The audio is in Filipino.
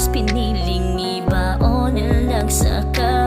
Tapos piniling iba o nalagsakan